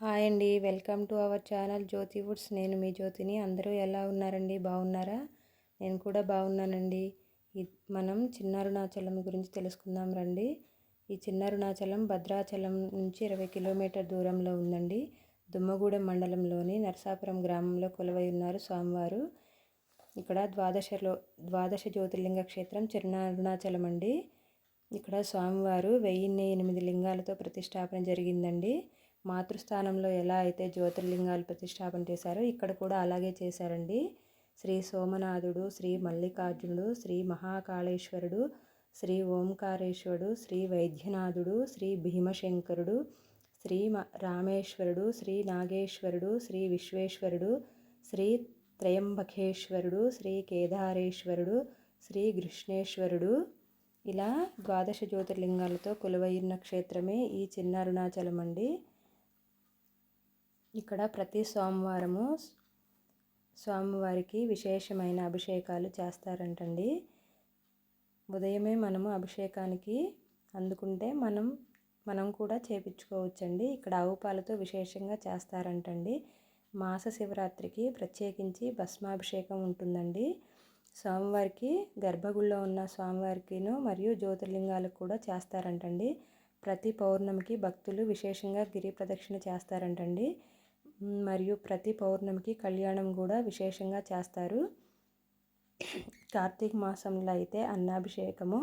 Hi అండి. Welcome to our channel Jyothi woods. నేను మీ జ్యోతిని. అందరూ ఎలా ఉన్నారండి? బాగున్నారా? నేను కూడా బాగున్నానండి. మనం చిన్న అరుణాచలం గురించి తెలుసుకుందాం రండి. ఈ చిన్న అరుణాచలం భద్రాచలం నుంచి ఇరవై కిలోమీటర్ దూరంలో ఉందండి. దుమ్మగూడెం మండలంలోని నరసాపురం గ్రామంలో కొలువై ఉన్నారు స్వామివారు. ఇక్కడ ద్వాదశలో ద్వాదశ జ్యోతిర్లింగ క్షేత్రం చిన్న అరుణాచలం అండి. ఇక్కడ స్వామివారు వెయ్యిన్ని ఎనిమిది లింగాలతో ప్రతిష్టాపన జరిగిందండి. మాతృస్థానంలో ఎలా అయితే జ్యోతిర్లింగాలు ప్రతిష్టాపన చేశారో ఇక్కడ కూడా అలాగే చేశారండి. శ్రీ సోమనాథుడు శ్రీ మల్లికార్జునుడు శ్రీ మహాకాళేశ్వరుడు శ్రీ ఓంకారేశ్వరుడు శ్రీ వైద్యనాథుడు శ్రీ భీమశంకరుడు శ్రీ రామేశ్వరుడు శ్రీ నాగేశ్వరుడు శ్రీ విశ్వేశ్వరుడు శ్రీ త్రయంబకేశ్వరుడు శ్రీ కేదారేశ్వరుడు శ్రీ కృష్ణేశ్వరుడు. ఇలా ద్వాదశ జ్యోతిర్లింగాలతో కొలువైన క్షేత్రమే ఈ చిన్న అరుణాచలం అండి ఇక్కడ ప్రతి సోమవారము స్వామివారికి విశేషమైన అభిషేకాలు చేస్తారంటండి. ఉదయమే మనము అభిషేకానికి అందుకుంటే మనం మనం కూడా చేపించుకోవచ్చండి. ఇక్కడ ఆవు పాలతో విశేషంగా చేస్తారంటండి. మాస శివరాత్రికి ప్రత్యేకించి భస్మాభిషేకం ఉంటుందండి. స్వామివారికి గర్భగుడిలో ఉన్న స్వామివారికిను మరియు జ్యోతిర్లింగాలకు కూడా చేస్తారంటండి. ప్రతి పౌర్ణమికి భక్తులు విశేషంగా గిరి ప్రదక్షిణ చేస్తారంటండి. మరియు ప్రతి పౌర్ణమికి కళ్యాణం కూడా విశేషంగా చేస్తారు. కార్తీక మాసంలో అయితే అన్నాభిషేకము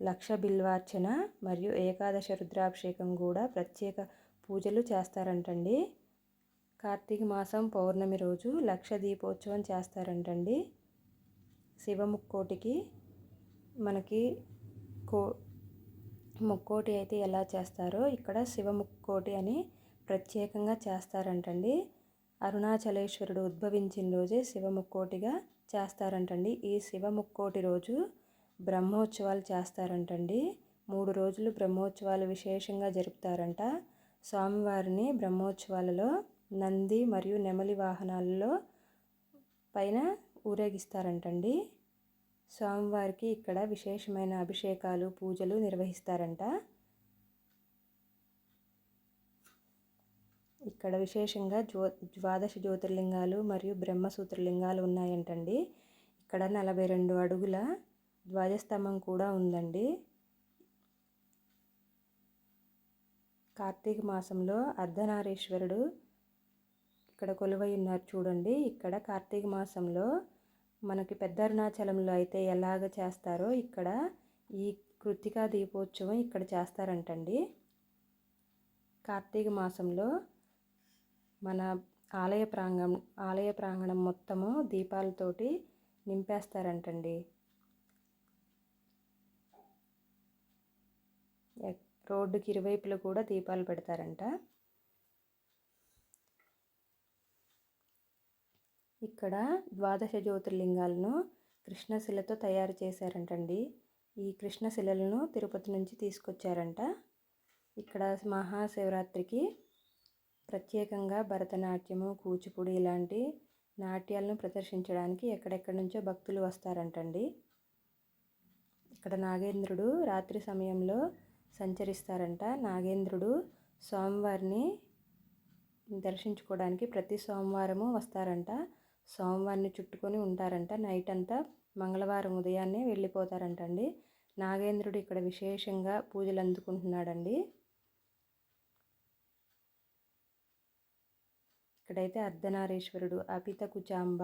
లక్ష బిల్వార్చన మరియు ఏకాదశ రుద్రాభిషేకం కూడా ప్రత్యేక పూజలు చేస్తారంటండి. కార్తీక మాసం పౌర్ణమి రోజు లక్ష దీపోత్సవం చేస్తారంటండి. శివముక్కోటికి మనకి కో ముక్కోటి అయితే ఎలా చేస్తారో ఇక్కడ శివముక్కోటి అని ప్రత్యేకంగా చేస్తారంటండి. అరుణాచలేశ్వరుడు ఉద్భవించిన రోజే శివముక్కోటిగా చేస్తారంటండి. ఈ శివముక్కోటి రోజు బ్రహ్మోత్సవాలు చేస్తారంటండి. మూడు రోజులు బ్రహ్మోత్సవాలు విశేషంగా జరుపుతారంట. స్వామివారిని బ్రహ్మోత్సవాలలో నంది మరియు నెమలి వాహనాలలో పైన ఊరేగిస్తారంటండి. స్వామివారికి ఇక్కడ విశేషమైన అభిషేకాలు పూజలు నిర్వహిస్తారంట. ఇక్కడ విశేషంగా జ్యో ద్వాదశ జ్యోతిర్లింగాలు మరియు బ్రహ్మసూత్రలింగాలు ఉన్నాయంటండి. ఇక్కడ నలభై రెండు అడుగుల ధ్వజస్తంభం కూడా ఉందండి. కార్తీక మాసంలో అర్ధనారీశ్వరుడు ఇక్కడ కొలువై ఉన్నారు చూడండి. ఇక్కడ కార్తీక మాసంలో మనకి పెద్ద అరుణాచలంలో అయితే ఎలాగ చేస్తారో ఇక్కడ ఈ కృతికా దీపోత్సవం ఇక్కడ చేస్తారంటండి. కార్తీక మాసంలో మన ఆలయ ప్రాంగణం ఆలయ ప్రాంగణం మొత్తము దీపాలతోటి నింపేస్తారంటండి. రోడ్డుకి ఇరువైపులు కూడా దీపాలు పెడతారంట. ఇక్కడ ద్వాదశ జ్యోతిర్లింగాలను కృష్ణశిలతో తయారు చేశారంటండి. ఈ కృష్ణశిలలను తిరుపతి నుంచి తీసుకొచ్చారంట. ఇక్కడ మహాశివరాత్రికి ప్రత్యేకంగా భరతనాట్యము కూచిపూడి ఇలాంటి నాట్యాలను ప్రదర్శించడానికి ఎక్కడెక్కడి నుంచో భక్తులు వస్తారంటండి. ఇక్కడ నాగేంద్రుడు రాత్రి సమయంలో సంచరిస్తారంట. నాగేంద్రుడు స్వామివారిని దర్శించుకోవడానికి ప్రతి సోమవారము వస్తారంట. సోమవారిని చుట్టుకొని ఉంటారంట. నైట్ అంతా మంగళవారం ఉదయాన్నే వెళ్ళిపోతారంటండి. నాగేంద్రుడు ఇక్కడ విశేషంగా పూజలు అందుకుంటున్నాడండి. ఇక్కడైతే అర్ధనారీశ్వరుడు అపిత కుచాంబ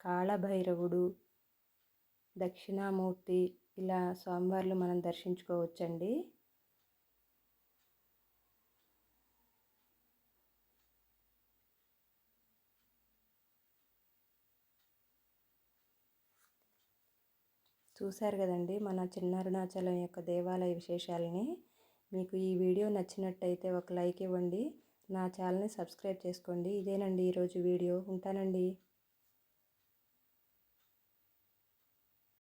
కాళభైరవుడు దక్షిణామూర్తి ఇలా స్వామివార్లు మనం దర్శించుకోవచ్చండి. చూశారు కదండి మన చిన్న అరుణాచలం యొక్క దేవాలయ విశేషాలని. మీకు ఈ వీడియో నచ్చినట్టయితే ఒక లైక్ ఇవ్వండి. నా ఛానల్ని సబ్స్క్రైబ్ చేసుకోండి. ఇదేనండి ఈరోజు వీడియో. ఉంటానండి.